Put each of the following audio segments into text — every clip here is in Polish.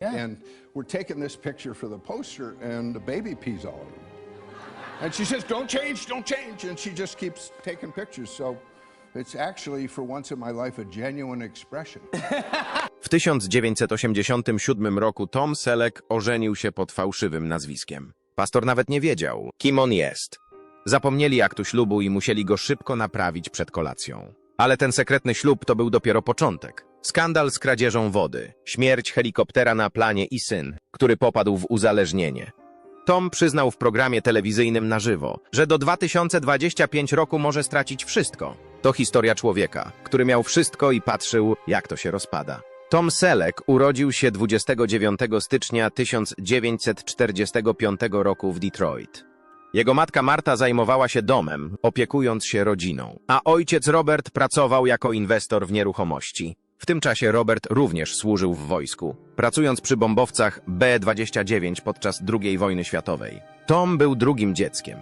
Yeah. And we're taking this picture for the poster, and the baby pees all over. And she says, "Don't change, don't change," and she just keeps taking pictures. So it's actually, for once in my life, a genuine expression. W 1987 roku Tom Selleck ożenił się pod fałszywym nazwiskiem. Pastor nawet nie wiedział, kim on jest. Zapomnieli aktu ślubu i musieli go szybko naprawić przed kolacją. Ale ten sekretny ślub to był dopiero początek. Skandal z kradzieżą wody, śmierć helikoptera na planie i syn, który popadł w uzależnienie. Tom przyznał w programie telewizyjnym na żywo, że do 2025 roku może stracić wszystko. To historia człowieka, który miał wszystko i patrzył, jak to się rozpada. Tom Selleck urodził się 29 stycznia 1945 roku w Detroit. Jego matka Marta zajmowała się domem, opiekując się rodziną, a ojciec Robert pracował jako inwestor w nieruchomości. W tym czasie Robert również służył w wojsku, pracując przy bombowcach B-29 podczas II wojny światowej. Tom był drugim dzieckiem.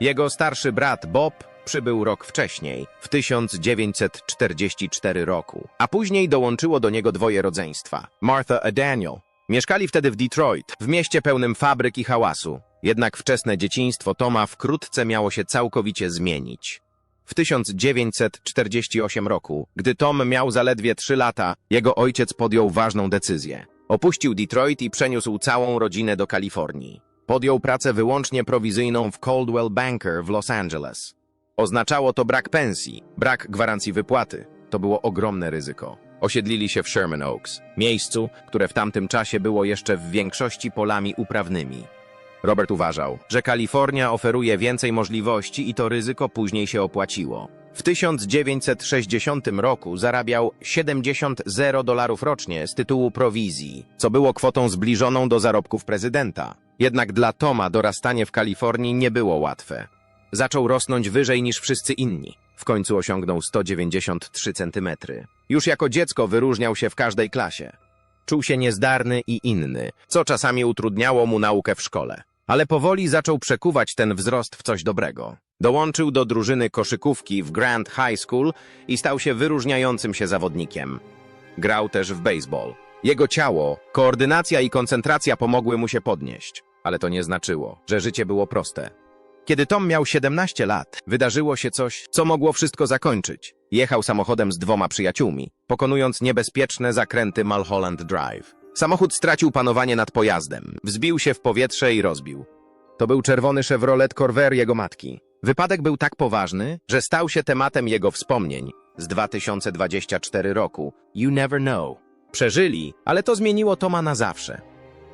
Jego starszy brat Bob przybył rok wcześniej, w 1944 roku, a później dołączyło do niego dwoje rodzeństwa, Martha a Daniel. Mieszkali wtedy w Detroit, w mieście pełnym fabryk i hałasu. Jednak wczesne dzieciństwo Toma wkrótce miało się całkowicie zmienić. W 1948 roku, gdy Tom miał zaledwie 3 lata, jego ojciec podjął ważną decyzję. Opuścił Detroit i przeniósł całą rodzinę do Kalifornii. Podjął pracę wyłącznie prowizyjną w Coldwell Banker w Los Angeles. Oznaczało to brak pensji, brak gwarancji wypłaty. To było ogromne ryzyko. Osiedlili się w Sherman Oaks, miejscu, które w tamtym czasie było jeszcze w większości polami uprawnymi. Robert uważał, że Kalifornia oferuje więcej możliwości i to ryzyko później się opłaciło. W 1960 roku zarabiał 70 0 dolarów rocznie z tytułu prowizji, co było kwotą zbliżoną do zarobków prezydenta. Jednak dla Toma dorastanie w Kalifornii nie było łatwe. Zaczął rosnąć wyżej niż wszyscy inni. W końcu osiągnął 193 centymetry. Już jako dziecko wyróżniał się w każdej klasie. Czuł się niezdarny i inny, co czasami utrudniało mu naukę w szkole. Ale powoli zaczął przekuwać ten wzrost w coś dobrego. Dołączył do drużyny koszykówki w Grand High School i stał się wyróżniającym się zawodnikiem. Grał też w baseball. Jego ciało, koordynacja i koncentracja pomogły mu się podnieść, ale to nie znaczyło, że życie było proste. Kiedy Tom miał 17 lat, wydarzyło się coś, co mogło wszystko zakończyć. Jechał samochodem z dwoma przyjaciółmi, pokonując niebezpieczne zakręty Mulholland Drive. Samochód stracił panowanie nad pojazdem, wzbił się w powietrze i rozbił. To był czerwony Chevrolet Corvair jego matki. Wypadek był tak poważny, że stał się tematem jego wspomnień z 2024 roku. You never know. Przeżyli, ale to zmieniło Toma na zawsze.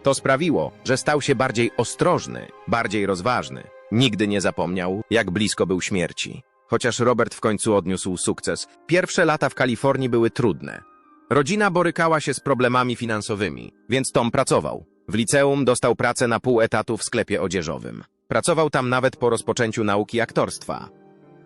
To sprawiło, że stał się bardziej ostrożny, bardziej rozważny. Nigdy nie zapomniał, jak blisko był śmierci. Chociaż Robert w końcu odniósł sukces, pierwsze lata w Kalifornii były trudne. Rodzina borykała się z problemami finansowymi, więc Tom pracował. W liceum dostał pracę na pół etatu w sklepie odzieżowym. Pracował tam nawet po rozpoczęciu nauki aktorstwa.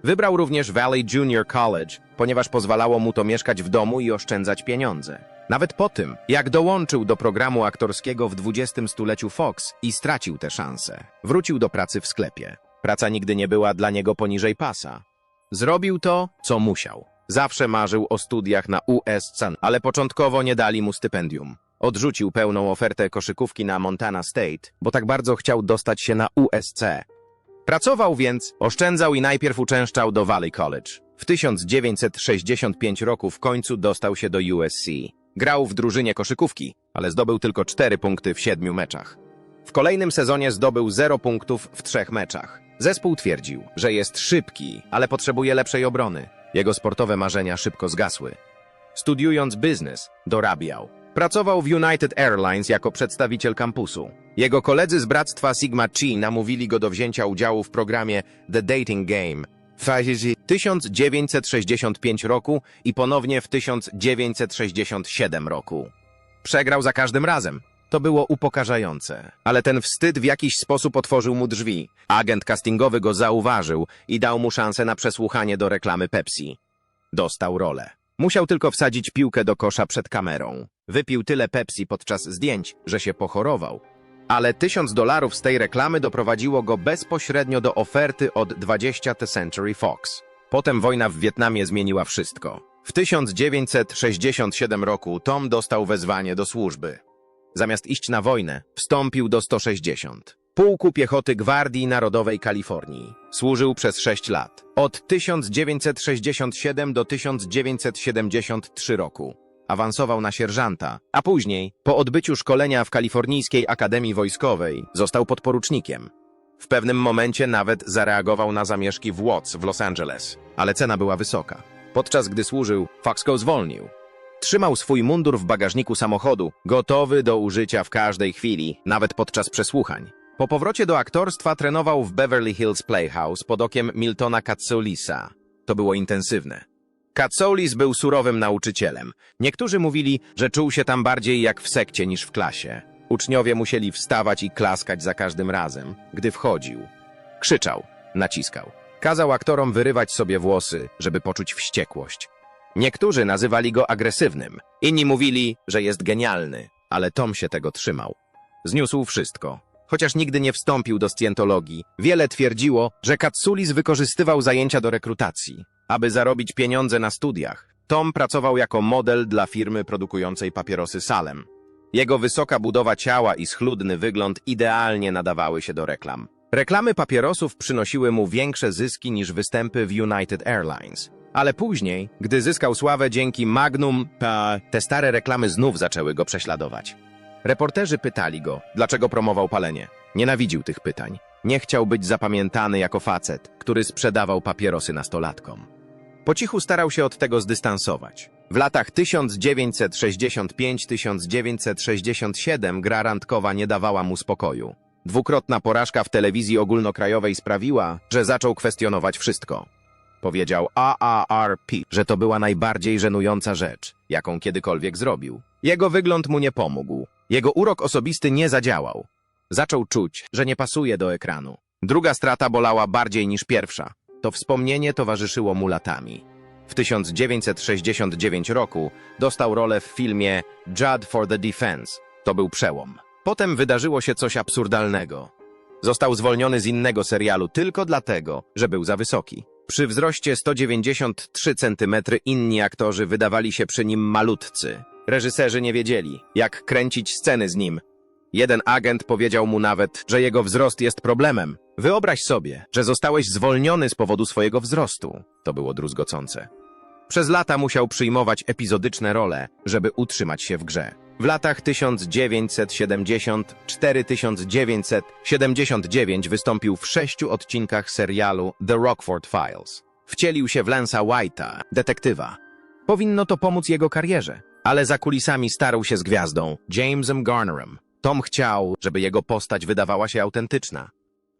Wybrał również Valley Junior College, ponieważ pozwalało mu to mieszkać w domu i oszczędzać pieniądze. Nawet po tym, jak dołączył do programu aktorskiego w XX stuleciu Fox i stracił tę szansę, wrócił do pracy w sklepie. Praca nigdy nie była dla niego poniżej pasa. Zrobił to, co musiał. Zawsze marzył o studiach na USC, ale początkowo nie dali mu stypendium. Odrzucił pełną ofertę koszykówki na Montana State, bo tak bardzo chciał dostać się na USC. Pracował więc, oszczędzał i najpierw uczęszczał do Valley College. W 1965 roku w końcu dostał się do USC. Grał w drużynie koszykówki, ale zdobył tylko 4 punkty w 7 meczach. W kolejnym sezonie zdobył 0 punktów w trzech meczach. Zespół twierdził, że jest szybki, ale potrzebuje lepszej obrony. Jego sportowe marzenia szybko zgasły. Studiując biznes, dorabiał. Pracował w United Airlines jako przedstawiciel kampusu. Jego koledzy z bractwa Sigma Chi namówili go do wzięcia udziału w programie The Dating Game w 1965 roku i ponownie w 1967 roku. Przegrał za każdym razem. To było upokarzające, ale ten wstyd w jakiś sposób otworzył mu drzwi. Agent castingowy go zauważył i dał mu szansę na przesłuchanie do reklamy Pepsi. Dostał rolę. Musiał tylko wsadzić piłkę do kosza przed kamerą. Wypił tyle Pepsi podczas zdjęć, że się pochorował. Ale tysiąc dolarów z tej reklamy doprowadziło go bezpośrednio do oferty od 20th Century Fox. Potem wojna w Wietnamie zmieniła wszystko. W 1967 roku Tom dostał wezwanie do służby. Zamiast iść na wojnę, wstąpił do 160. Pułku Piechoty Gwardii Narodowej Kalifornii. Służył przez 6 lat. Od 1967 do 1973 roku. Awansował na sierżanta, a później, po odbyciu szkolenia w Kalifornijskiej Akademii Wojskowej, został podporucznikiem. W pewnym momencie nawet zareagował na zamieszki w Watts w Los Angeles, ale cena była wysoka. Podczas gdy służył, Fox go zwolnił. Trzymał swój mundur w bagażniku samochodu, gotowy do użycia w każdej chwili, nawet podczas przesłuchań. Po powrocie do aktorstwa trenował w Beverly Hills Playhouse pod okiem Miltona Katsoulisa. To było intensywne. Katsoulis był surowym nauczycielem. Niektórzy mówili, że czuł się tam bardziej jak w sekcie niż w klasie. Uczniowie musieli wstawać i klaskać za każdym razem, gdy wchodził. Krzyczał, naciskał. Kazał aktorom wyrywać sobie włosy, żeby poczuć wściekłość. Niektórzy nazywali go agresywnym, inni mówili, że jest genialny, ale Tom się tego trzymał. Zniósł wszystko. Chociaż nigdy nie wstąpił do scjentologii, wiele twierdziło, że Katsulis wykorzystywał zajęcia do rekrutacji, aby zarobić pieniądze na studiach. Tom pracował jako model dla firmy produkującej papierosy Salem. Jego wysoka budowa ciała i schludny wygląd idealnie nadawały się do reklam. Reklamy papierosów przynosiły mu większe zyski niż występy w United Airlines. Ale później, gdy zyskał sławę dzięki Magnum, te stare reklamy znów zaczęły go prześladować. Reporterzy pytali go, dlaczego promował palenie. Nienawidził tych pytań. Nie chciał być zapamiętany jako facet, który sprzedawał papierosy nastolatkom. Po cichu starał się od tego zdystansować. W latach 1965-1967 gra randkowa nie dawała mu spokoju. Dwukrotna porażka w telewizji ogólnokrajowej sprawiła, że zaczął kwestionować wszystko. Powiedział AARP, że to była najbardziej żenująca rzecz, jaką kiedykolwiek zrobił. Jego wygląd mu nie pomógł. Jego urok osobisty nie zadziałał. Zaczął czuć, że nie pasuje do ekranu. Druga strata bolała bardziej niż pierwsza. To wspomnienie towarzyszyło mu latami. W 1969 roku dostał rolę w filmie Judd for the Defense. To był przełom. Potem wydarzyło się coś absurdalnego. Został zwolniony z innego serialu tylko dlatego, że był za wysoki. Przy wzroście 193 cm inni aktorzy wydawali się przy nim malutcy. Reżyserzy nie wiedzieli, jak kręcić sceny z nim. Jeden agent powiedział mu nawet, że jego wzrost jest problemem. Wyobraź sobie, że zostałeś zwolniony z powodu swojego wzrostu. To było druzgocące. Przez lata musiał przyjmować epizodyczne role, żeby utrzymać się w grze. W latach 1974-1979 wystąpił w sześciu odcinkach serialu The Rockford Files. Wcielił się w Lance'a White'a, detektywa. Powinno to pomóc jego karierze, ale za kulisami starał się z gwiazdą, Jamesem Garnerem. Tom chciał, żeby jego postać wydawała się autentyczna.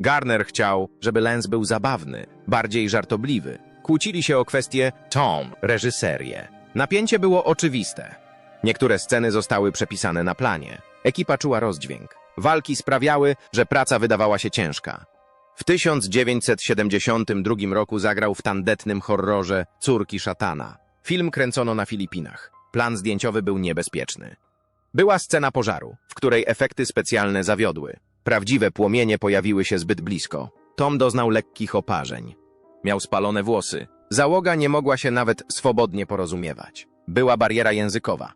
Garner chciał, żeby Lance był zabawny, bardziej żartobliwy. Kłócili się o kwestię Tom, reżyserię. Napięcie było oczywiste. Niektóre sceny zostały przepisane na planie. Ekipa czuła rozdźwięk. Walki sprawiały, że praca wydawała się ciężka. W 1972 roku zagrał w tandetnym horrorze Córki Szatana. Film kręcono na Filipinach. Plan zdjęciowy był niebezpieczny. Była scena pożaru, w której efekty specjalne zawiodły. Prawdziwe płomienie pojawiły się zbyt blisko. Tom doznał lekkich oparzeń. Miał spalone włosy. Załoga nie mogła się nawet swobodnie porozumiewać. Była bariera językowa.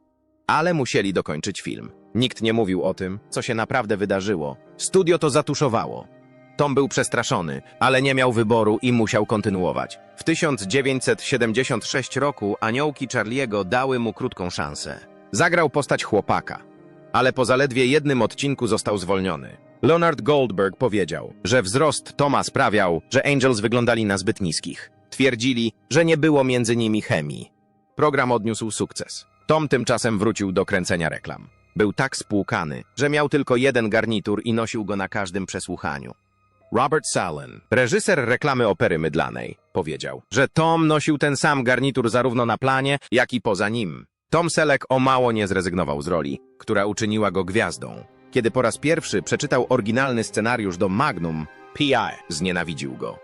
Ale musieli dokończyć film. Nikt nie mówił o tym, co się naprawdę wydarzyło. Studio to zatuszowało. Tom był przestraszony, ale nie miał wyboru i musiał kontynuować. W 1976 roku aniołki Charliego dały mu krótką szansę. Zagrał postać chłopaka, ale po zaledwie jednym odcinku został zwolniony. Leonard Goldberg powiedział, że wzrost Toma sprawiał, że Angels wyglądali na zbyt niskich. Twierdzili, że nie było między nimi chemii. Program odniósł sukces. Tom tymczasem wrócił do kręcenia reklam. Był tak spłukany, że miał tylko jeden garnitur i nosił go na każdym przesłuchaniu. Robert Salen, reżyser reklamy opery mydlanej, powiedział, że Tom nosił ten sam garnitur zarówno na planie, jak i poza nim. Tom Selleck o mało nie zrezygnował z roli, która uczyniła go gwiazdą. Kiedy po raz pierwszy przeczytał oryginalny scenariusz do Magnum, P.I. znienawidził go.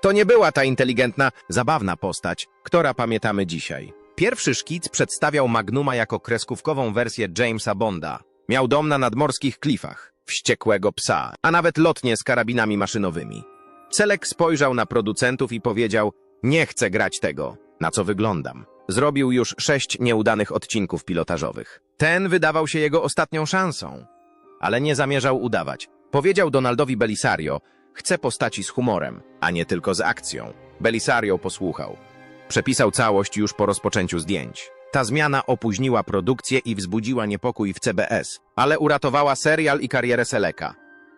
To nie była ta inteligentna, zabawna postać, która pamiętamy dzisiaj. Pierwszy szkic przedstawiał Magnuma jako kreskówkową wersję Jamesa Bonda. Miał dom na nadmorskich klifach, wściekłego psa, a nawet lotnie z karabinami maszynowymi. Celek spojrzał na producentów i powiedział, nie chcę grać tego, na co wyglądam. Zrobił już sześć nieudanych odcinków pilotażowych. Ten wydawał się jego ostatnią szansą. Ale nie zamierzał udawać. Powiedział Donaldowi Belisario, chce postaci z humorem, a nie tylko z akcją. Belisario posłuchał. Przepisał całość już po rozpoczęciu zdjęć. Ta zmiana opóźniła produkcję i wzbudziła niepokój w CBS, ale uratowała serial i karierę Seleka.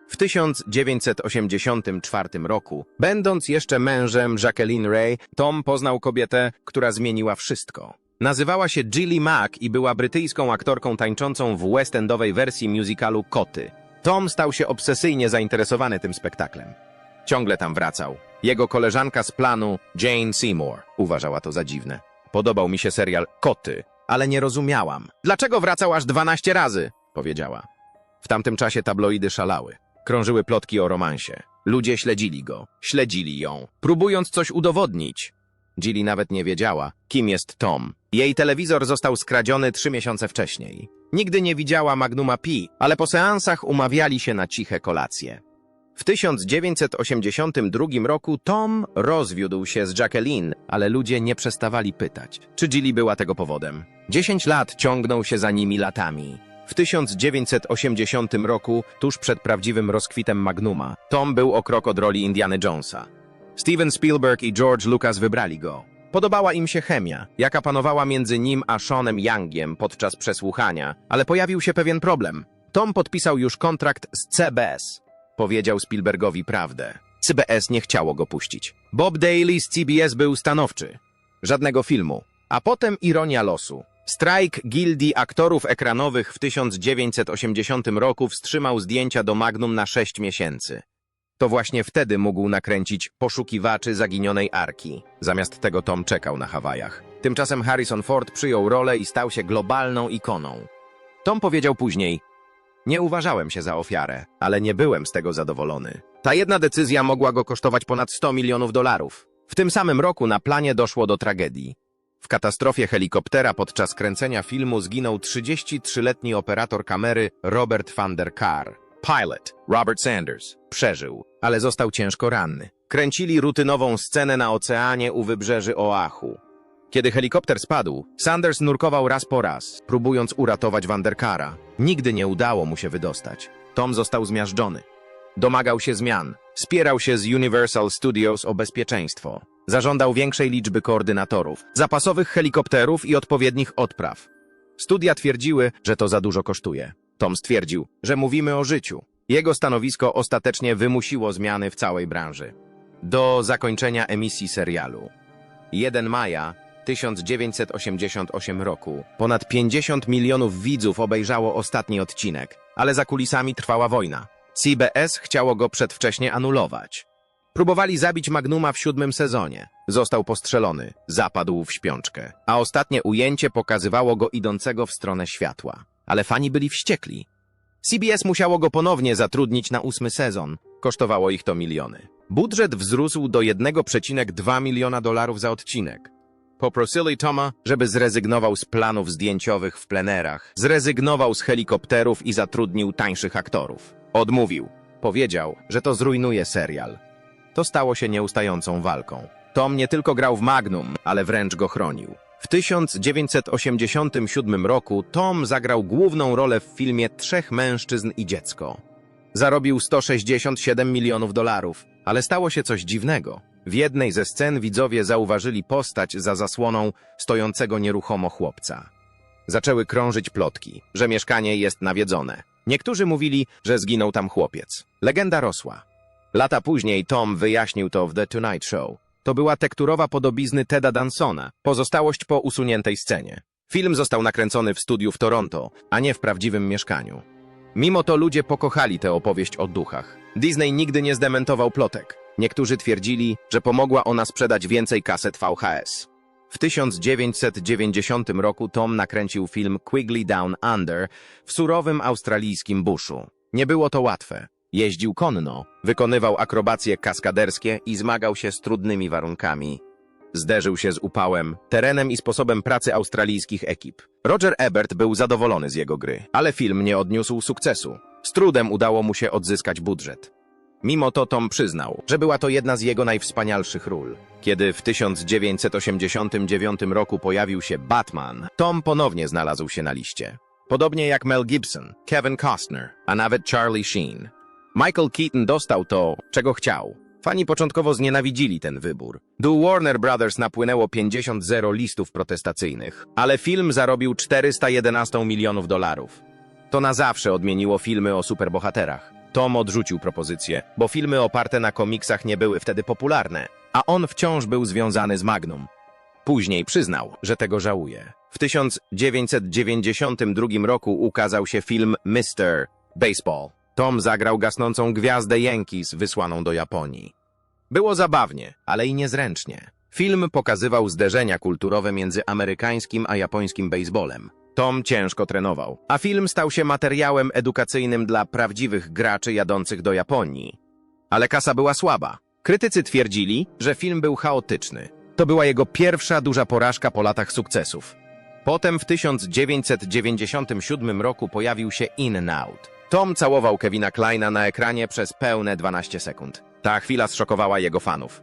W 1984 roku, będąc jeszcze mężem Jacqueline Ray, Tom poznał kobietę, która zmieniła wszystko. Nazywała się Jilly Mack i była brytyjską aktorką tańczącą w west endowej wersji musicalu Koty. Tom stał się obsesyjnie zainteresowany tym spektaklem. Ciągle tam wracał. Jego koleżanka z planu, Jane Seymour, uważała to za dziwne. Podobał mi się serial Koty, ale nie rozumiałam. Dlaczego wracał aż 12 razy? powiedziała. W tamtym czasie tabloidy szalały. Krążyły plotki o romansie. Ludzie śledzili go, śledzili ją, próbując coś udowodnić. Jilly nawet nie wiedziała, kim jest Tom. Jej telewizor został skradziony trzy miesiące wcześniej. Nigdy nie widziała Magnuma Pi, ale po seansach umawiali się na ciche kolacje. W 1982 roku Tom rozwiódł się z Jacqueline, ale ludzie nie przestawali pytać, czy Jilly była tego powodem. Dziesięć lat ciągnął się za nimi latami. W 1980 roku, tuż przed prawdziwym rozkwitem Magnuma, Tom był o krok od roli Indiana Jonesa. Steven Spielberg i George Lucas wybrali go. Podobała im się chemia, jaka panowała między nim a Seanem Youngiem podczas przesłuchania, ale pojawił się pewien problem. Tom podpisał już kontrakt z CBS. Powiedział Spielbergowi prawdę. CBS nie chciało go puścić. Bob Daly z CBS był stanowczy. Żadnego filmu. A potem ironia losu. Strajk Gildii Aktorów Ekranowych w 1980 roku wstrzymał zdjęcia do Magnum na 6 miesięcy. To właśnie wtedy mógł nakręcić Poszukiwaczy Zaginionej Arki. Zamiast tego Tom czekał na Hawajach. Tymczasem Harrison Ford przyjął rolę i stał się globalną ikoną. Tom powiedział później, nie uważałem się za ofiarę, ale nie byłem z tego zadowolony. Ta jedna decyzja mogła go kosztować ponad 100 milionów dolarów. W tym samym roku na planie doszło do tragedii. W katastrofie helikoptera podczas kręcenia filmu zginął 33-letni operator kamery Robert van der Kar. Pilot, Robert Sanders, przeżył, ale został ciężko ranny. Kręcili rutynową scenę na oceanie u wybrzeży Oahu. Kiedy helikopter spadł, Sanders nurkował raz po raz, próbując uratować Van der Kara. Nigdy nie udało mu się wydostać. Tom został zmiażdżony. Domagał się zmian. Spierał się z Universal Studios o bezpieczeństwo. Zażądał większej liczby koordynatorów, zapasowych helikopterów i odpowiednich odpraw. Studia twierdziły, że to za dużo kosztuje. Tom stwierdził, że mówimy o życiu. Jego stanowisko ostatecznie wymusiło zmiany w całej branży. Do zakończenia emisji serialu. 1 maja 1988 roku ponad 50 milionów widzów obejrzało ostatni odcinek, ale za kulisami trwała wojna. CBS chciało go przedwcześnie anulować. Próbowali zabić Magnuma w siódmym sezonie. Został postrzelony, zapadł w śpiączkę, a ostatnie ujęcie pokazywało go idącego w stronę światła. Ale fani byli wściekli. CBS musiało go ponownie zatrudnić na ósmy sezon. Kosztowało ich to miliony. Budżet wzrósł do 1,2 miliona dolarów za odcinek. Poprosili Toma, żeby zrezygnował z planów zdjęciowych w plenerach, zrezygnował z helikopterów i zatrudnił tańszych aktorów. Odmówił. Powiedział, że to zrujnuje serial. To stało się nieustającą walką. Tom nie tylko grał w Magnum, ale wręcz go chronił. W 1987 roku Tom zagrał główną rolę w filmie Trzech mężczyzn i dziecko. Zarobił 167 milionów dolarów, ale stało się coś dziwnego. W jednej ze scen widzowie zauważyli postać za zasłoną stojącego nieruchomo chłopca. Zaczęły krążyć plotki, że mieszkanie jest nawiedzone. Niektórzy mówili, że zginął tam chłopiec. Legenda rosła. Lata później Tom wyjaśnił to w The Tonight Show. To była tekturowa podobizny Teda Dansona, pozostałość po usuniętej scenie. Film został nakręcony w studiu w Toronto, a nie w prawdziwym mieszkaniu. Mimo to ludzie pokochali tę opowieść o duchach. Disney nigdy nie zdementował plotek. Niektórzy twierdzili, że pomogła ona sprzedać więcej kaset VHS. W 1990 roku Tom nakręcił film Quigley Down Under w surowym australijskim buszu. Nie było to łatwe. Jeździł konno, wykonywał akrobacje kaskaderskie i zmagał się z trudnymi warunkami. Zderzył się z upałem, terenem i sposobem pracy australijskich ekip. Roger Ebert był zadowolony z jego gry, ale film nie odniósł sukcesu. Z trudem udało mu się odzyskać budżet. Mimo to Tom przyznał, że była to jedna z jego najwspanialszych ról. Kiedy w 1989 roku pojawił się Batman, Tom ponownie znalazł się na liście. Podobnie jak Mel Gibson, Kevin Costner, a nawet Charlie Sheen. Michael Keaton dostał to, czego chciał. Fani początkowo znienawidzili ten wybór. Do Warner Brothers napłynęło 50 zero listów protestacyjnych, ale film zarobił 411 milionów dolarów. To na zawsze odmieniło filmy o superbohaterach. Tom odrzucił propozycję, bo filmy oparte na komiksach nie były wtedy popularne, a on wciąż był związany z Magnum. Później przyznał, że tego żałuje. W 1992 roku ukazał się film Mr. Baseball. Tom zagrał gasnącą gwiazdę Yankees wysłaną do Japonii. Było zabawnie, ale i niezręcznie. Film pokazywał zderzenia kulturowe między amerykańskim a japońskim baseballem. Tom ciężko trenował, a film stał się materiałem edukacyjnym dla prawdziwych graczy jadących do Japonii. Ale kasa była słaba. Krytycy twierdzili, że film był chaotyczny. To była jego pierwsza duża porażka po latach sukcesów. Potem w 1997 roku pojawił się In and Out. Tom całował Kevina Kleina na ekranie przez pełne 12 sekund. Ta chwila zszokowała jego fanów.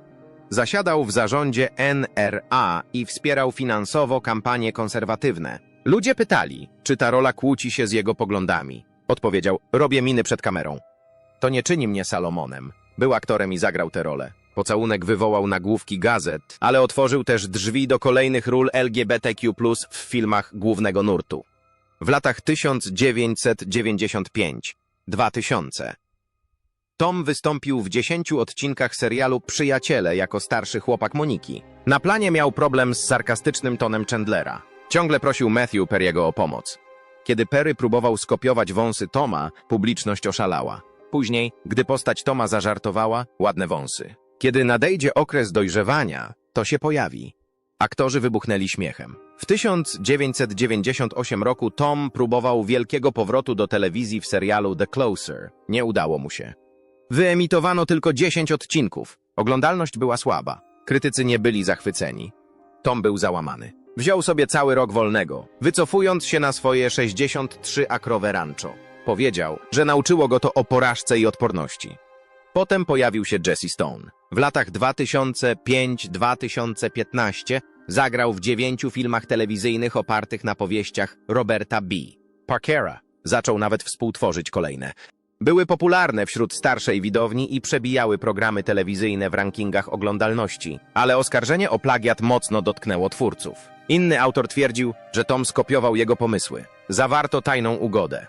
Zasiadał w zarządzie NRA i wspierał finansowo kampanie konserwatywne. Ludzie pytali, czy ta rola kłóci się z jego poglądami. Odpowiedział, robię miny przed kamerą. To nie czyni mnie Salomonem. Był aktorem i zagrał tę rolę. Pocałunek wywołał nagłówki gazet, ale otworzył też drzwi do kolejnych ról LGBTQ+, w filmach głównego nurtu. W latach 1995-2000 Tom wystąpił w 10 odcinkach serialu Przyjaciele jako starszy chłopak Moniki. Na planie miał problem z sarkastycznym tonem Chandlera. Ciągle prosił Matthew Perry'ego o pomoc. Kiedy Perry próbował skopiować wąsy Toma, publiczność oszalała. Później, gdy postać Toma zażartowała, ładne wąsy. Kiedy nadejdzie okres dojrzewania, to się pojawi. Aktorzy wybuchnęli śmiechem. W 1998 roku Tom próbował wielkiego powrotu do telewizji w serialu The Closer. Nie udało mu się. Wyemitowano tylko 10 odcinków. Oglądalność była słaba. Krytycy nie byli zachwyceni. Tom był załamany. Wziął sobie cały rok wolnego, wycofując się na swoje 63-akrowe rancho. Powiedział, że nauczyło go to o porażce i odporności. Potem pojawił się Jesse Stone. W latach 2005-2015 zagrał w dziewięciu filmach telewizyjnych opartych na powieściach Roberta B. Parkera. Zaczął nawet współtworzyć kolejne. Były popularne wśród starszej widowni i przebijały programy telewizyjne w rankingach oglądalności, ale oskarżenie o plagiat mocno dotknęło twórców. Inny autor twierdził, że Tom skopiował jego pomysły. Zawarto tajną ugodę.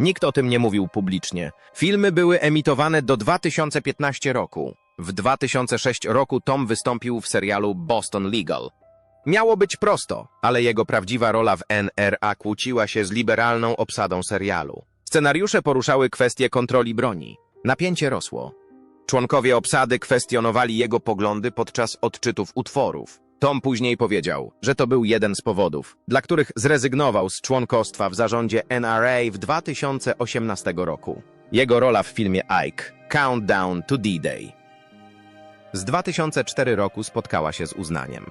Nikt o tym nie mówił publicznie. Filmy były emitowane do 2015 roku. W 2006 roku Tom wystąpił w serialu Boston Legal. Miało być prosto, ale jego prawdziwa rola w NRA kłóciła się z liberalną obsadą serialu. Scenariusze poruszały kwestie kontroli broni. Napięcie rosło. Członkowie obsady kwestionowali jego poglądy podczas odczytów utworów. Tom później powiedział, że to był jeden z powodów, dla których zrezygnował z członkostwa w zarządzie NRA w 2018 roku. Jego rola w filmie Ike, Countdown to D-Day. Z 2004 roku spotkała się z uznaniem.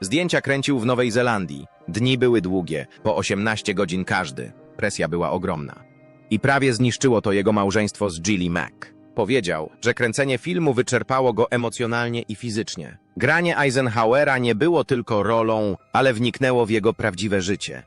Zdjęcia kręcił w Nowej Zelandii. Dni były długie, po 18 godzin każdy. Presja była ogromna. I prawie zniszczyło to jego małżeństwo z Jilly Mac. Powiedział, że kręcenie filmu wyczerpało go emocjonalnie i fizycznie. Granie Eisenhowera nie było tylko rolą, ale wniknęło w jego prawdziwe życie.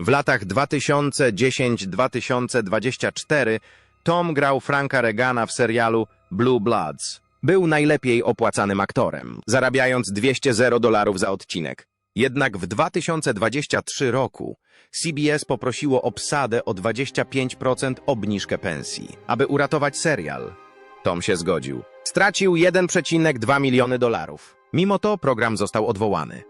W latach 2010-2024 Tom grał Franka Regana w serialu Blue Bloods. Był najlepiej opłacanym aktorem, zarabiając 200 0 dolarów za odcinek. Jednak w 2023 roku CBS poprosiło obsadę o 25% obniżkę pensji, aby uratować serial. Tom się zgodził. Stracił 1,2 miliony dolarów. Mimo to program został odwołany.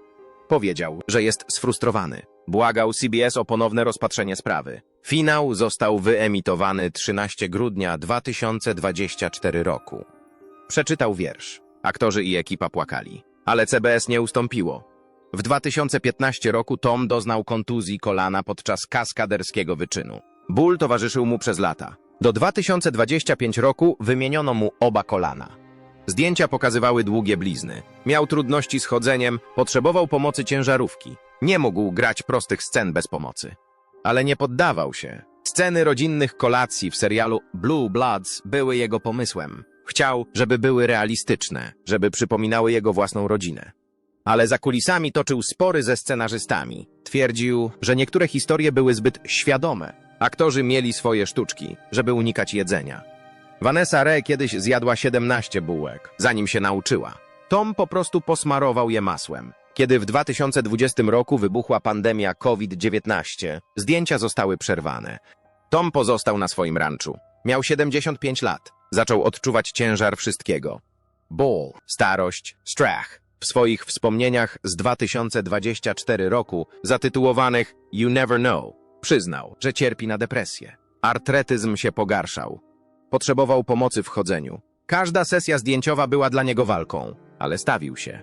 Powiedział, że jest sfrustrowany. Błagał CBS o ponowne rozpatrzenie sprawy. Finał został wyemitowany 13 grudnia 2024 roku. Przeczytał wiersz. Aktorzy i ekipa płakali. Ale CBS nie ustąpiło. W 2015 roku Tom doznał kontuzji kolana podczas kaskaderskiego wyczynu. Ból towarzyszył mu przez lata. Do 2025 roku wymieniono mu oba kolana. Zdjęcia pokazywały długie blizny. Miał trudności z chodzeniem, potrzebował pomocy ciężarówki. Nie mógł grać prostych scen bez pomocy. Ale nie poddawał się. Sceny rodzinnych kolacji w serialu Blue Bloods były jego pomysłem. Chciał, żeby były realistyczne, żeby przypominały jego własną rodzinę. Ale za kulisami toczył spory ze scenarzystami. Twierdził, że niektóre historie były zbyt świadome. Aktorzy mieli swoje sztuczki, żeby unikać jedzenia. Vanessa Ray kiedyś zjadła 17 bułek, zanim się nauczyła. Tom po prostu posmarował je masłem. Kiedy w 2020 roku wybuchła pandemia COVID-19, zdjęcia zostały przerwane. Tom pozostał na swoim ranczu. Miał 75 lat. Zaczął odczuwać ciężar wszystkiego. Ból, starość, strach. W swoich wspomnieniach z 2024 roku, zatytułowanych You Never Know, przyznał, że cierpi na depresję. Artretyzm się pogarszał. Potrzebował pomocy w chodzeniu. Każda sesja zdjęciowa była dla niego walką, ale stawił się.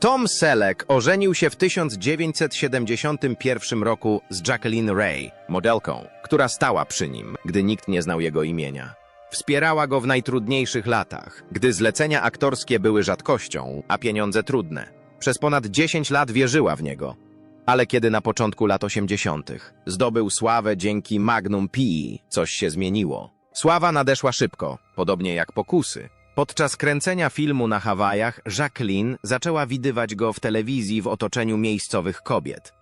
Tom Selleck ożenił się w 1971 roku z Jacqueline Ray, modelką, która stała przy nim, gdy nikt nie znał jego imienia. Wspierała go w najtrudniejszych latach, gdy zlecenia aktorskie były rzadkością, a pieniądze trudne. Przez ponad 10 lat wierzyła w niego. Ale kiedy na początku lat 80. zdobył sławę dzięki Magnum PI, coś się zmieniło. Sława nadeszła szybko, podobnie jak pokusy. Podczas kręcenia filmu na Hawajach, Jacqueline zaczęła widywać go w telewizji w otoczeniu miejscowych kobiet.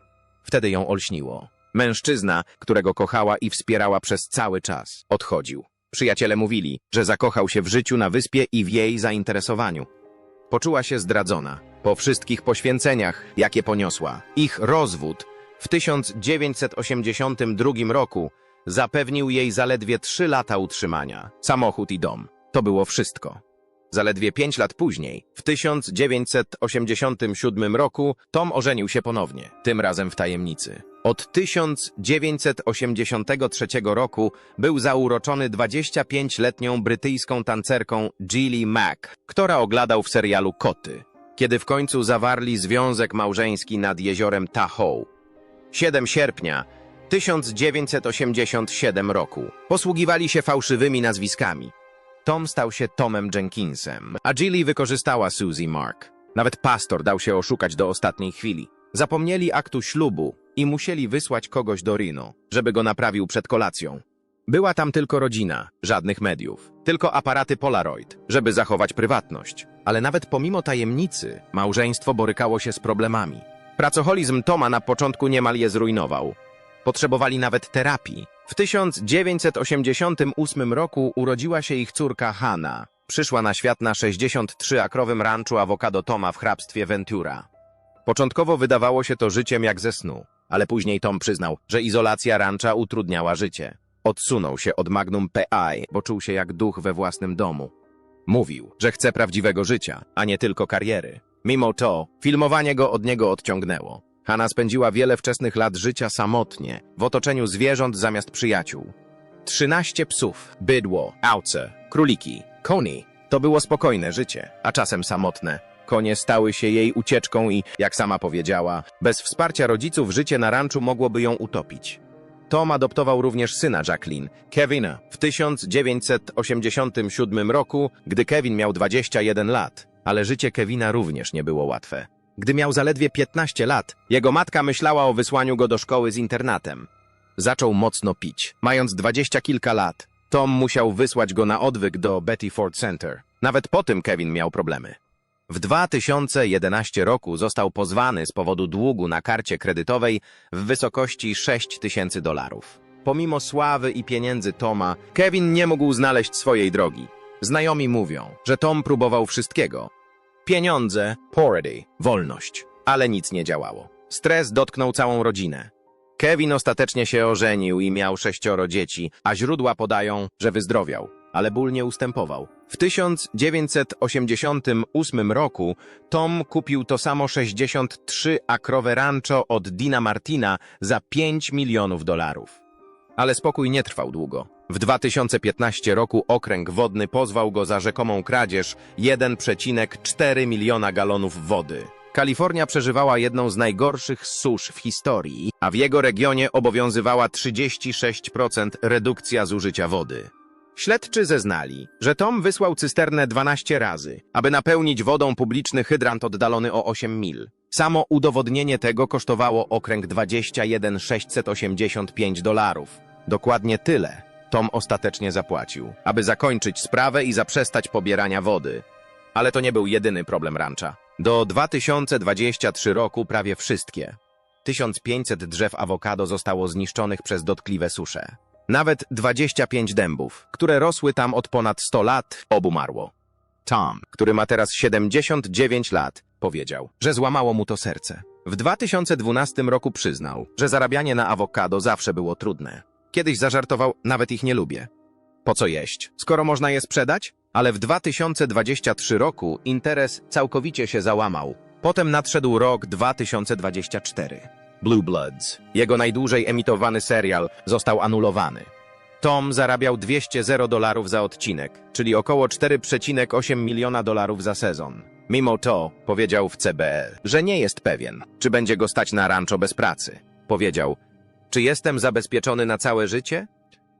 Wtedy ją olśniło. Mężczyzna, którego kochała i wspierała przez cały czas, odchodził. Przyjaciele mówili, że zakochał się w życiu na wyspie i w jej zainteresowaniu. Poczuła się zdradzona. Po wszystkich poświęceniach, jakie poniosła. Ich rozwód w 1982 roku zapewnił jej zaledwie trzy lata utrzymania, samochód i dom. To było wszystko. Zaledwie pięć lat później, w 1987 roku, Tom ożenił się ponownie, tym razem w tajemnicy. Od 1983 roku był zauroczony 25-letnią brytyjską tancerką Gilly Mack, która ogladał w serialu Koty, kiedy w końcu zawarli związek małżeński nad jeziorem Tahoe. 7 sierpnia 1987 roku. Posługiwali się fałszywymi nazwiskami. Tom stał się Tomem Jenkinsem, a Gilly wykorzystała Suzy Mark. Nawet pastor dał się oszukać do ostatniej chwili. Zapomnieli aktu ślubu i musieli wysłać kogoś do Rino, żeby go naprawił przed kolacją. Była tam tylko rodzina, żadnych mediów, tylko aparaty Polaroid, żeby zachować prywatność. Ale nawet pomimo tajemnicy, małżeństwo borykało się z problemami. Pracoholizm Toma na początku niemal je zrujnował. Potrzebowali nawet terapii. W 1988 roku urodziła się ich córka Hanna. Przyszła na świat na 63-akrowym ranczu awokado Toma w hrabstwie Ventura. Początkowo wydawało się to życiem jak ze snu, ale później Tom przyznał, że izolacja rancza utrudniała życie. Odsunął się od Magnum PI, bo czuł się jak duch we własnym domu. Mówił, że chce prawdziwego życia, a nie tylko kariery. Mimo to, filmowanie go od niego odciągnęło. Hanna spędziła wiele wczesnych lat życia samotnie, w otoczeniu zwierząt zamiast przyjaciół. Trzynaście psów, bydło, owce, króliki, koni. To było spokojne życie, a czasem samotne. Konie stały się jej ucieczką i, jak sama powiedziała, bez wsparcia rodziców życie na ranczu mogłoby ją utopić. Tom adoptował również syna Jacqueline, Kevina, w 1987 roku, gdy Kevin miał 21 lat, ale życie Kevina również nie było łatwe. Gdy miał zaledwie 15 lat, jego matka myślała o wysłaniu go do szkoły z internatem. Zaczął mocno pić. Mając dwadzieścia kilka lat, Tom musiał wysłać go na odwyk do Betty Ford Center. Nawet po tym Kevin miał problemy. W 2011 roku został pozwany z powodu długu na karcie kredytowej w wysokości 6 tysięcy dolarów. Pomimo sławy i pieniędzy Toma, Kevin nie mógł znaleźć swojej drogi. Znajomi mówią, że Tom próbował wszystkiego. Pieniądze, purity, wolność. Ale nic nie działało. Stres dotknął całą rodzinę. Kevin ostatecznie się ożenił i miał sześcioro dzieci, a źródła podają, że wyzdrowiał, ale ból nie ustępował. W 1988 roku Tom kupił to samo 63-akrowe rancho od Dina Martina za 5 milionów dolarów. Ale spokój nie trwał długo. W 2015 roku okręg wodny pozwał go za rzekomą kradzież 1,4 miliona galonów wody. Kalifornia przeżywała jedną z najgorszych susz w historii, a w jego regionie obowiązywała 36% redukcja zużycia wody. Śledczy zeznali, że Tom wysłał cysternę 12 razy, aby napełnić wodą publiczny hydrant oddalony o 8 mil. Samo udowodnienie tego kosztowało okręg 21 685 dolarów. Dokładnie tyle, Tom ostatecznie zapłacił, aby zakończyć sprawę i zaprzestać pobierania wody. Ale to nie był jedyny problem rancha. Do 2023 roku prawie wszystkie 1500 drzew awokado zostało zniszczonych przez dotkliwe susze. Nawet 25 dębów, które rosły tam od ponad 100 lat, obumarło. Tom, który ma teraz 79 lat, powiedział, że złamało mu to serce. W 2012 roku przyznał, że zarabianie na awokado zawsze było trudne. Kiedyś zażartował, nawet ich nie lubię. Po co jeść, skoro można je sprzedać? Ale w 2023 roku interes całkowicie się załamał. Potem nadszedł rok 2024. Blue Bloods, jego najdłużej emitowany serial, został anulowany. Tom zarabiał 200 dolarów za odcinek, czyli około 4,8 miliona dolarów za sezon. Mimo to powiedział w CBL, że nie jest pewien, czy będzie go stać na rancho bez pracy. Powiedział, czy jestem zabezpieczony na całe życie?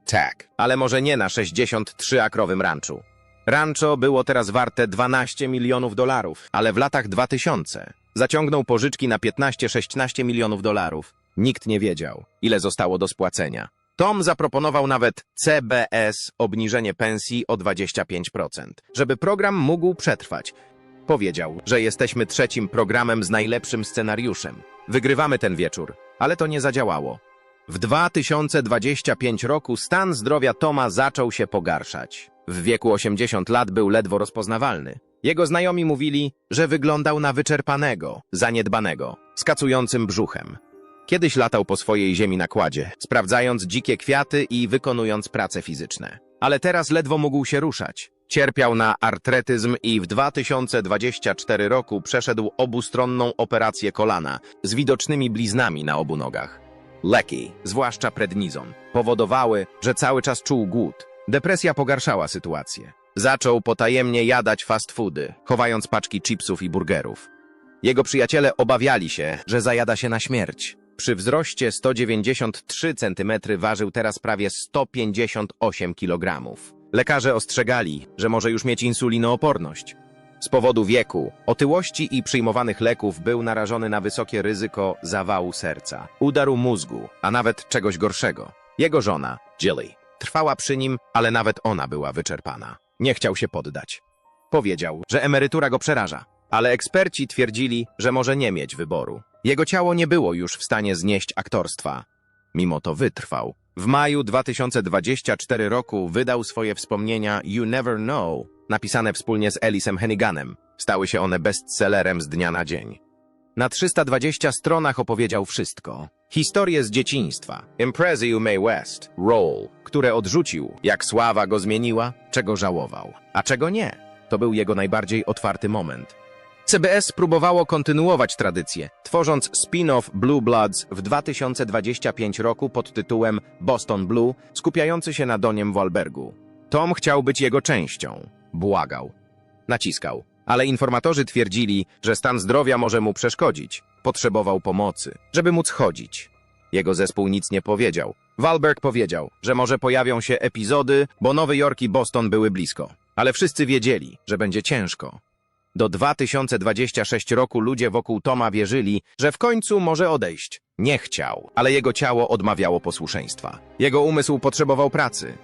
Tak, ale może nie na 63-akrowym ranchu. Rancho było teraz warte 12 milionów dolarów, ale w latach 2000 zaciągnął pożyczki na 15-16 milionów dolarów. Nikt nie wiedział, ile zostało do spłacenia. Tom zaproponował nawet CBS obniżenie pensji o 25%, żeby program mógł przetrwać. Powiedział, że jesteśmy trzecim programem z najlepszym scenariuszem. Wygrywamy ten wieczór, ale to nie zadziałało. W 2025 roku stan zdrowia Toma zaczął się pogarszać. W wieku 80 lat był ledwo rozpoznawalny. Jego znajomi mówili, że wyglądał na wyczerpanego, zaniedbanego, z kacującym brzuchem. Kiedyś latał po swojej ziemi na kładzie, sprawdzając dzikie kwiaty i wykonując prace fizyczne. Ale teraz ledwo mógł się ruszać. Cierpiał na artretyzm i w 2024 roku przeszedł obustronną operację kolana z widocznymi bliznami na obu nogach. Leki, zwłaszcza prednizon, powodowały, że cały czas czuł głód. Depresja pogarszała sytuację. Zaczął potajemnie jadać fast foody, chowając paczki chipsów i burgerów. Jego przyjaciele obawiali się, że zajada się na śmierć. Przy wzroście 193 cm ważył teraz prawie 158 kg. Lekarze ostrzegali, że może już mieć insulinooporność. Z powodu wieku, otyłości i przyjmowanych leków był narażony na wysokie ryzyko zawału serca, udaru mózgu, a nawet czegoś gorszego. Jego żona, Jilly, trwała przy nim, ale nawet ona była wyczerpana. Nie chciał się poddać. Powiedział, że emerytura go przeraża, ale eksperci twierdzili, że może nie mieć wyboru. Jego ciało nie było już w stanie znieść aktorstwa. Mimo to wytrwał. W maju 2024 roku wydał swoje wspomnienia You Never Know, napisane wspólnie z Elisem Henniganem. Stały się one bestsellerem z dnia na dzień. Na 320 stronach opowiedział wszystko. Historię z dzieciństwa, imprezy u May West, role, które odrzucił, jak sława go zmieniła, czego żałował, a czego nie. To był jego najbardziej otwarty moment. CBS próbowało kontynuować tradycję, tworząc spin-off Blue Bloods w 2025 roku pod tytułem Boston Blue, skupiający się na Doniem Wahlbergu. Tom chciał być jego częścią. Błagał. Naciskał. Ale informatorzy twierdzili, że stan zdrowia może mu przeszkodzić. Potrzebował pomocy, żeby móc chodzić. Jego zespół nic nie powiedział. Wahlberg powiedział, że może pojawią się epizody, bo Nowy Jork i Boston były blisko. Ale wszyscy wiedzieli, że będzie ciężko. Do 2026 roku ludzie wokół Toma wierzyli, że w końcu może odejść. Nie chciał, ale jego ciało odmawiało posłuszeństwa. Jego umysł potrzebował pracy.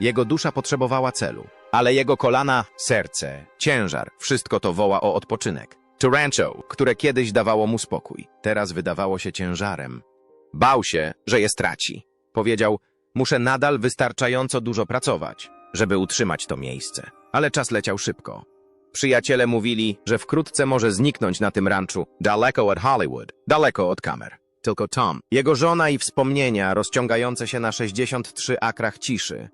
Jego dusza potrzebowała celu. Ale jego kolana, serce, ciężar, wszystko to woła o odpoczynek. To rancho, które kiedyś dawało mu spokój, teraz wydawało się ciężarem. Bał się, że je straci. Powiedział, muszę nadal wystarczająco dużo pracować, żeby utrzymać to miejsce. Ale czas leciał szybko. Przyjaciele mówili, że wkrótce może zniknąć na tym ranczu, daleko od Hollywood, daleko od kamer. Tylko Tom, jego żona i wspomnienia rozciągające się na 63 akrach ciszy